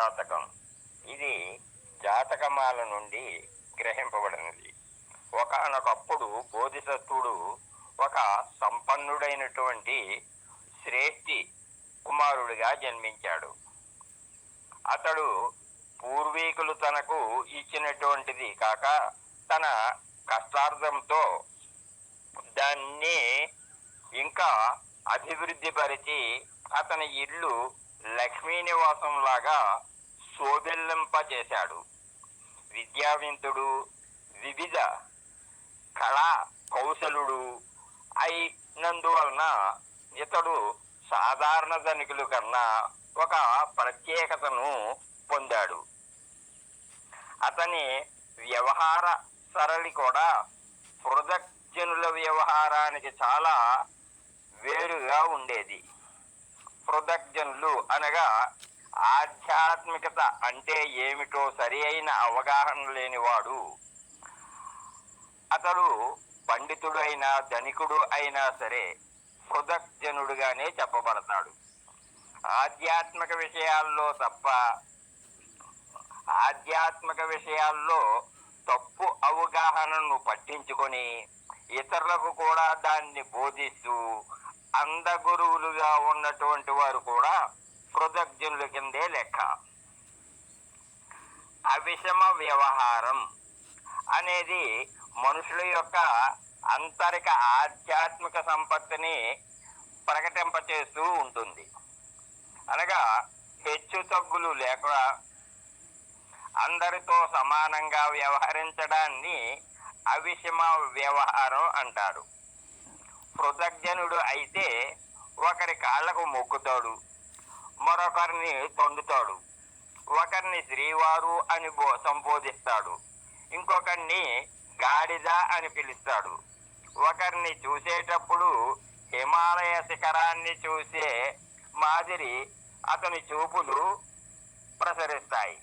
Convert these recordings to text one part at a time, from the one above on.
జాతకం. ఇది జాతకమాల నుండి గ్రహింపబడినది. ఒకనొకప్పుడు బోధిసత్వుడు ఒక సంపన్నుడైనటువంటి శ్రేష్ఠి కుమారుడిగా జన్మించాడు. అతడు పూర్వీకులు తనకు ఇచ్చినటువంటిది కాక తన కష్టార్థంతో దాన్ని ఇంకా అభివృద్ధి పరిచి అతని ఇల్లు లక్ష్మీనివాసం లాగా శోభిల్లింపజేశాడు విద్యావంతుడు వివిధ కళా కౌశలుడు అయినందువలన ఇతడు సాధారణ ధనికుల కన్నా ఒక ప్రత్యేకతను పొందాడు. అతని వ్యవహార సరళి కూడా పృథక్జనుల వ్యవహారానికి చాలా వేరుగా ఉండేది. పృథక్జనులు అనగా ఆధ్యాత్మికత అంటే ఏమిటో సరి అయిన అవగాహన లేనివాడు అతడు పండితుడు అయినా ధనికుడు అయినా సరే పృథగ్జనుడుగానే చెప్పబడతాడు. ఆధ్యాత్మిక విషయాల్లో తప్ప ఆధ్యాత్మిక విషయాల్లో తప్పు అవగాహనను పట్టించుకొని ఇతరులకు కూడా దాన్ని బోధిస్తూ అందగురువులుగా ఉన్నటువంటి వారు కూడా కృతజ్ఞుల కిందే లెక్క. అవిషమ వ్యవహారం అనేది మనుషుల యొక్క అంతరిక ఆధ్యాత్మిక సంపత్తిని ప్రకటింపచేస్తూ ఉంటుంది. అనగా హెచ్చు తగ్గులు లేక అందరితో సమానంగా వ్యవహరించడాన్ని అవిషమ వ్యవహారం అంటారు. కృతజ్ఞనుడు అయితే ఒకరి కాళ్ళకు మొక్కుతాడు మరొకరిని తొండుతాడు ఒకరిని శ్రీవారు అని బో సంబోధిస్తాడు. ఇంకొకరిని గాడిద అని పిలుస్తాడు. ఒకరిని చూసేటప్పుడు హిమాలయ శిఖరాన్ని చూసే మాదిరి అతని చూపులు ప్రసరిస్తాయి.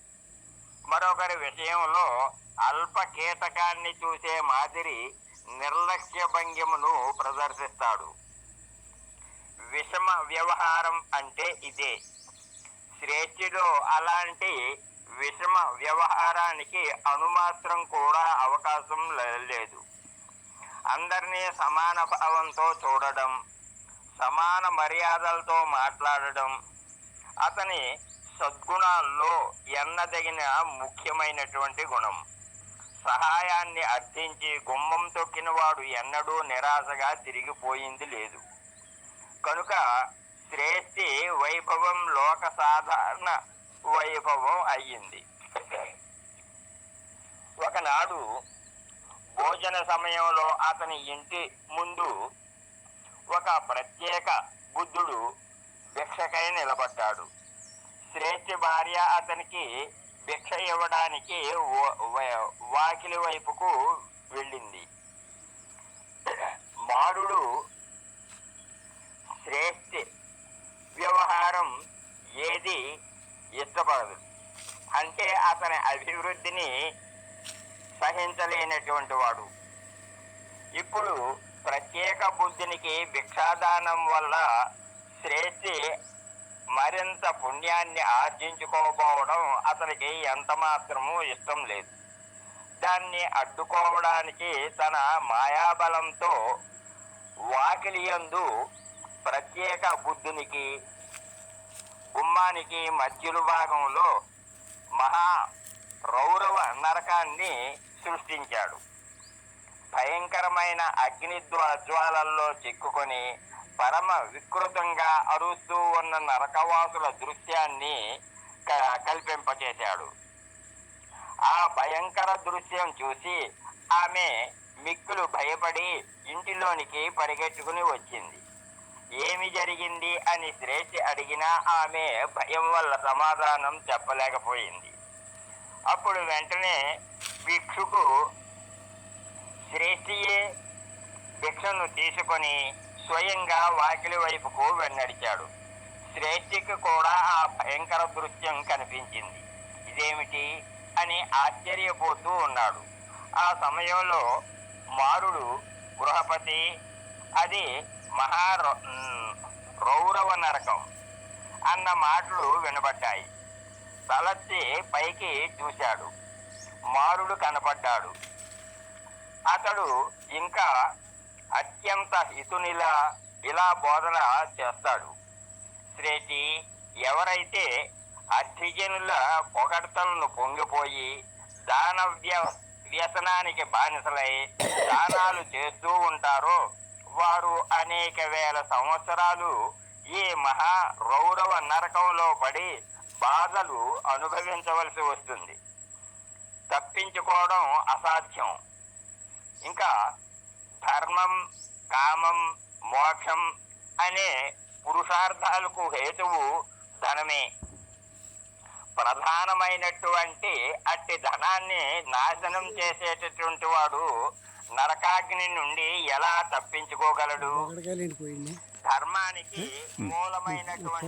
మరొకరి విషయంలో అల్ప కీటకాన్ని చూసే మాదిరి నిర్లక్ష్య భంగిమను ప్రదర్శిస్తాడు. విషమ వ్యవహారం అంటే ఇదే. శ్రేష్ఠిలో అలాంటి విషమ వ్యవహారానికి అనుమాత్రం కూడా అవకాశం లే- లేదు. అందరినీ సమాన భావంతో చూడడం సమాన మర్యాదలతో మాట్లాడడం అతని సద్గుణాల్లో ఎన్నదగిన ముఖ్యమైనటువంటి గుణం. సహాయాన్ని అర్థించి గుమ్మం తొక్కిన వాడు ఎన్నడూ నిరాశగా తిరిగిపోయింది లేదు. కనుక శ్రేష్ఠి వైభవం లోక సాధారణ వైభవం అయ్యింది. ఒకనాడు భోజన సమయంలో అతని ఇంటి ముందు ఒక ప్రత్యేక బుద్ధుడు భిక్షకై నిలబడ్డాడు. శ్రేష్ఠి భార్య అతనికి భిక్ష ఇవ్వడానికి వాకిలి వైపుకు వెళ్ళింది. మారుడు శ్రేష్ఠి. వ్యవహారం ఏది ఇష్టపడదు అంటే అతని అభివృద్ధిని సహించలేనటువంటి వాడు. ఇప్పుడు ప్రత్యేక బుద్ధునికి భిక్షాదానం వల్ల శ్రేష్ఠి మరింత పుణ్యాన్ని ఆర్జించుకోకపోవడం అతనికి ఎంత మాత్రము ఇష్టం లేదు. దాన్ని అడ్డుకోవడానికి తన మాయాబలంతో వాకిలియందు ప్రత్యేక బుద్ధునికి గుమ్మానికి మధ్యలు భాగంలో మహా రౌరవ నరకాన్ని సృష్టించాడు. భయంకరమైన అగ్ని జ్వాలల్లో చిక్కుకొని పరమ వికృతంగా అరుస్తూ ఉన్న నరకవాసుల దృశ్యాన్ని క- కల్పింపచేశాడు. ఆ భయంకర దృశ్యం చూసి ఆమె మిక్కులు భయపడి ఇంటిలోనికి పరిగెట్టుకుని వచ్చింది. ఏమి జరిగింది అని శ్రేష్ఠి అడిగినా ఆమె భయం వల్ల సమాధానం చెప్పలేకపోయింది. అప్పుడు వెంటనే భిక్షుకు శ్రేష్ఠియే భిక్షను తీసుకొని స్వయంగా వాకిలి వైపుకు వెన్నడిచాడు. శ్రేష్ఠికి కూడా ఆ భయంకర దృశ్యం కనిపించింది. ఇదేమిటి? అని ఆశ్చర్యపోతూ ఉన్నాడు. ఆ సమయంలో మారుడు గృహపతి అది మహా రౌరవ నరకం అన్న మాటలు వినబడ్డాయి. తలెత్తి పైకి చూశాడు. మారుడు కనపడ్డాడు. అతడు ఇంకా అత్యంత హితునిలా ఇలా బోధన చేస్తాడు. శ్రేటి ఎవరైతే అర్థిజనుల పొగడ్తలను పొంగిపోయి దాన వ్య- వ్యసనానికి బానిసలై దానాలు చేస్తూ ఉంటారో వారు అనేక వేల సంవత్సరాలు ఈ మహా రౌరవ నరకంలో పడి బాధలు అనుభవించవలసి వస్తుంది. తప్పించుకోవడం అసాధ్యం. ఇంకా ధర్మం కామం మోక్షం అనే పురుషార్థాలకు హేతువు ధనమే. ప్రధానమైనటువంటి అట్టి ధనాన్ని నాశనం చేసేటటువంటి వాడు నరకాగ్ని నుండి ఎలా తప్పించుకోగలడు? ధర్మానికి మూలమైనటువంటి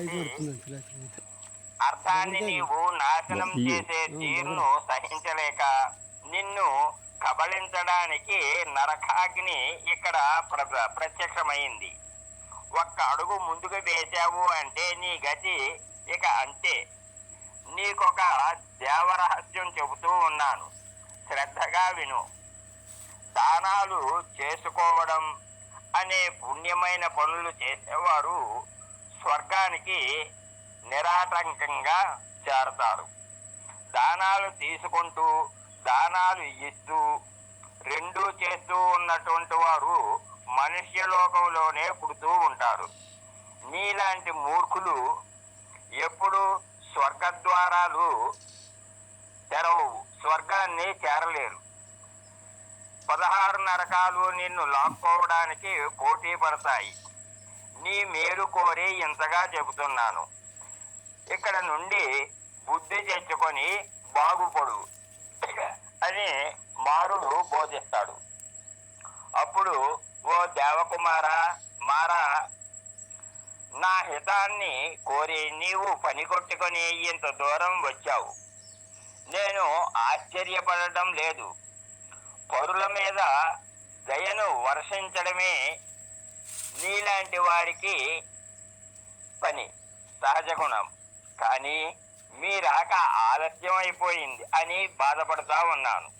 అర్థాన్ని నీవు నాశనం చేసే తీరును సహించలేక నిన్ను కబళించడానికి నరకాగ్ని ఇక్కడ ప్ర- ప్రత్యక్షమైంది. ఒక్క అడుగు ముందుకు వేశావు అంటే నీ గతి ఇక అంతే. నీకొక దేవరహస్యం చెబుతూ ఉన్నాను. శ్రద్ధగా విను. దానాలు చేసుకోవడం అనే పుణ్యమైన పనులు చేసేవారు స్వర్గానికి నిరాటంకంగా చేరతారు. దానాలు తీసుకుంటూ దానాలు ఇస్తూ రెండూ చేస్తూ ఉన్నటువంటి వారు మనుష్య లోకంలోనే పుడుతూ ఉంటారు. నీలాంటి మూర్ఖులు ఎప్పుడు స్వర్గద్వారాలు తెరవవు స్వర్గాన్ని చేరలేరు. పదహారు నరకాలు నిన్ను లాక్కోవడానికి పోటీ పడతాయి. నీ మేలు కోరి ఇంతగా చెబుతున్నాను. ఇక్కడ నుండి బుద్ధి తెచ్చుకొని బాగుపడు అని మారుడు బోధిస్తాడు. అప్పుడు ఓ దేవకుమార మారా నా హితాన్ని కోరి నీవు పని కొట్టుకొని ఇంత దూరం వచ్చావు. నేను ఆశ్చర్యపడటం లేదు. పరుల మీద దయను వర్షించడమే నీలాంటి వారికి పని. సహజ గుణం. కానీ మీ రాక ఆలస్యం అయిపోయింది అని బాధపడుతూ ఉన్నాను.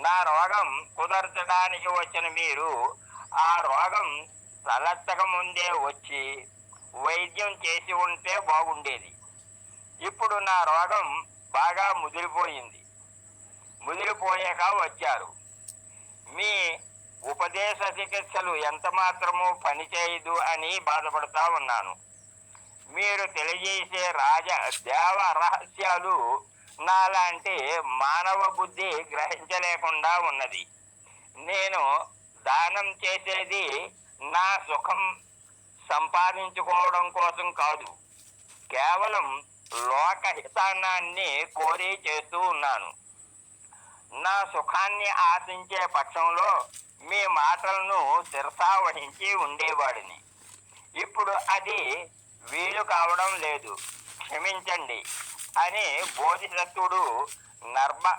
నా రోగం కుదర్చడానికి వచ్చిన మీరు ఆ రోగం తలెత్తక ముందే వచ్చి వైద్యం చేసి ఉంటే బాగుండేది. ఇప్పుడు నా రోగం బాగా ముదిరిపోయింది. ముదిరిపోయాక వచ్చారు. మీ ఉపదేశ చికిత్సలు ఎంత మాత్రము పనిచేయదు అని బాధపడతా ఉన్నాను. మీరు తెలియజేసే రాజ దేవ రహస్యాలు నాలాంటి మానవ బుద్ధి గ్రహించలేకుండా ఉన్నది. నేను దానం చేసేది నా సుఖం సంపాదించుకోవడం కోసం కాదు. కేవలం లోకహితానాన్ని కోరి చేస్తూ ఉన్నాను. నా సుఖాన్ని ఆశించే పక్షంలో మీ మాటలను శిరసావహించి ఉండేవాడిని. ఇప్పుడు అది వీలు కావడం లేదు. క్షమించండి అని బోధిసత్తుడు నర్మ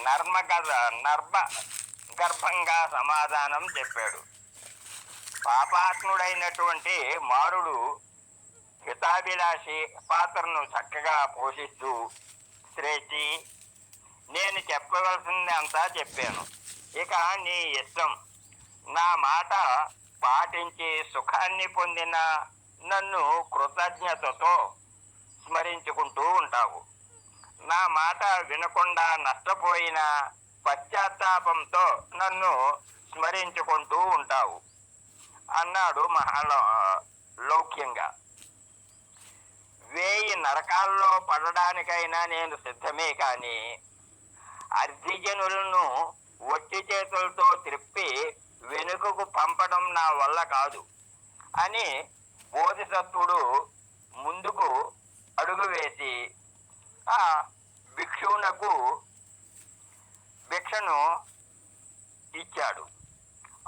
నర్మగ నర్మ గర్భంగా సమాధానం చెప్పాడు. పాపాత్ముడైనటువంటి మారుడు హితాభిలాషి పాత్రను చక్కగా పోషిస్తూ చెప్పవలసింది అంతా చెప్పాను. ఇక నీ ఇష్టం. నా మాట పాటించి సుఖాన్ని పొందిన నన్ను కృతజ్ఞతతో స్మరించుకుంటూ ఉంటావు. నా మాట వినకుండా నష్టపోయిన పశ్చాత్తాపంతో నన్ను స్మరించుకుంటూ ఉంటావు. అన్నాడు మహాలో లౌక్యంగా. వేయి నరకాల్లో పడడానికైనా నేను సిద్ధమే కానీ అర్ధిజనులను ఒట్టి చేతులతో త్రిప్పి వెనుకకు పంపడం నా వల్ల కాదు అని బోధిసత్వుడు ముందుకు అడుగు వేసి ఆ భిక్షువునకు భిక్షను ఇచ్చాడు.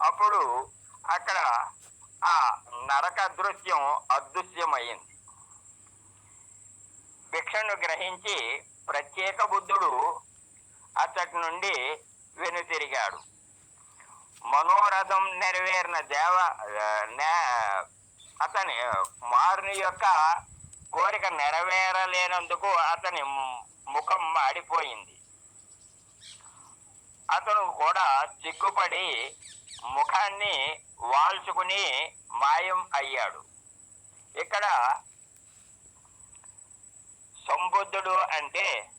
అప్పుడు అక్కడ ఆ నరక దృశ్యం అదృశ్యమైంది. భిక్షను గ్రహించి ప్రత్యేక బుద్ధుడు అతడి నుండి వెనుతిరిగాడు. మనోరథం నెరవేరిన దేవ నే- అతని మారుని యొక్క కోరిక నెరవేరలేనందుకు అతని ముఖం మాడిపోయింది. అతను కూడా సిగ్గుపడి ముఖాన్ని వాల్చుకుని మాయం అయ్యాడు. ఇక్కడ సంబుద్ధుడు అంటే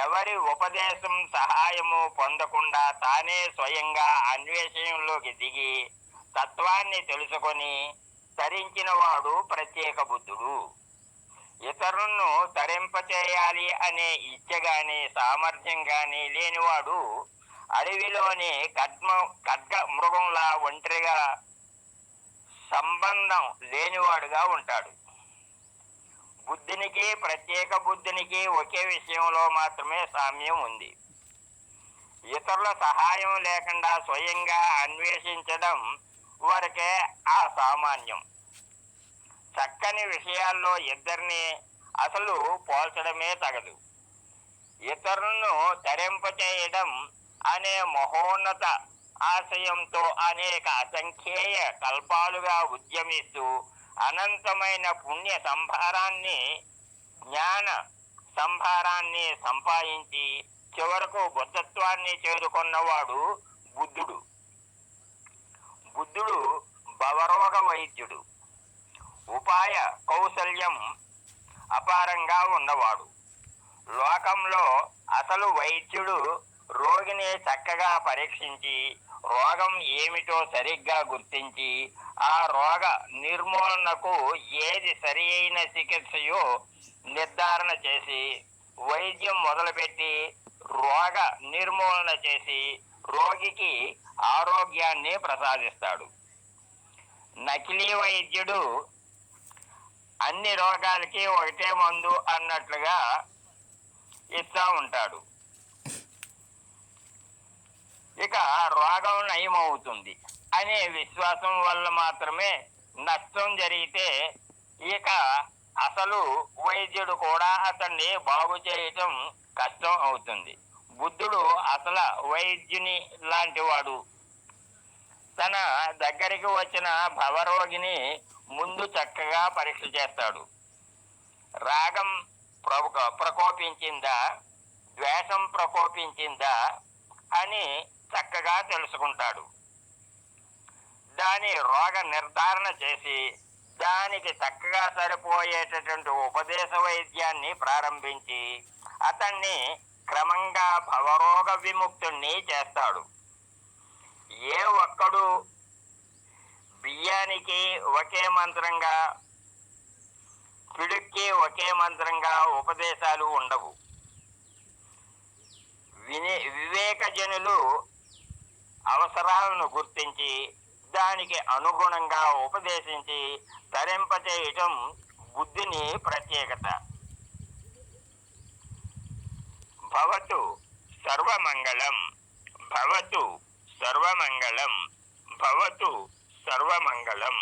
ఎవరి ఉపదేశం సహాయము పొందకుండా తానే స్వయంగా అన్వేషణలోకి దిగి తత్వాన్ని తెలుసుకొని తరించిన వాడు ప్రత్యేక బుద్ధుడు. ఇతరులను తరింపచేయాలి అనే ఇచ్చ గాని సామర్థ్యం గాని లేనివాడు అడవిలోని కద్మ ఖడ్గ మృగంలా ఒంటరిగా సంబంధం లేనివాడుగా ఉంటాడు. బుద్ధునికి ప్రత్యేక బుద్ధునికి ఒకే విషయంలో మాత్రమే సామ్యం ఉంది. ఇతరుల సహాయం లేకుండా స్వయంగా అన్వేషించడం వరకే ఆ సామాన్యం. చక్కని విషయాల్లో ఇద్దరిని అసలు పోల్చడమే తగదు. ఇతరులను ధరింపచేయడం అనే మహోన్నత ఆశయంతో అనేక అసంఖ్యేయ కల్పాలుగా ఉద్యమిస్తూ అనంతమైన పుణ్య సంభారాన్ని జ్ఞాన సంభారాన్ని సంపాదించి చివరకు బుద్ధత్వాన్ని చేరుకున్నవాడు బుద్ధుడు. బుద్ధుడు భవరోగ వైద్యుడు. ఉపాయ కౌశల్యం అపారంగా ఉన్నవాడు. లోకంలో అసలు వైద్యుడు రోగిని చక్కగా పరీక్షించి రోగం ఏమిటో సరిగ్గా గుర్తించి ఆ రోగ నిర్మూలనకు ఏది సరి అయిన చికిత్సయో నిర్ధారణ చేసి వైద్యం మొదలుపెట్టి రోగ నిర్మూలన చేసి రోగికి ఆరోగ్యాన్ని ప్రసాదిస్తాడు. నకిలీ వైద్యుడు అన్ని రోగాలకి ఒకటే మందు అన్నట్లుగా ఇస్తా ఉంటాడు. ఇక రోగం నయమవుతుంది అనే విశ్వాసం వల్ల మాత్రమే నష్టం జరిగితే ఇక అసలు వైద్యుడు కూడా అతన్ని బాగు చేయటం కష్టం అవుతుంది. బుద్ధుడు అసలు వైద్యుని లాంటివాడు తన దగ్గరికి వచ్చిన భవరోగిని ముందు చక్కగా పరీక్ష చేస్తాడు. రాగం ప్రకోపించిందా? ద్వేషం ప్రకోపించిందా? అని చక్కగా తెలుసుకుంటాడు. దాని రోగ నిర్ధారణ చేసి దానికి చక్కగా సరిపోయేటటువంటి ఉపదేశ వైద్యాన్ని ప్రారంభించి అతన్ని క్రమంగా భవరోగ విముక్తుణ్ణి చేస్తాడు. ఏ ఒక్కడు బియ్యానికి ఒకే మంత్రంగా పిడుక్కి ఒకే మంత్రంగా ఉపదేశాలు ఉండవు. వినే వివేకజనులు అవసరాలను గుర్తించి దానికి అనుగుణంగా ఉపదేశించి తరింపచేయటం బుద్ధిని ప్రత్యేకత. భవతు సర్వమంగళం భవతు సర్వమంగళం భవతు సర్వమంగళం.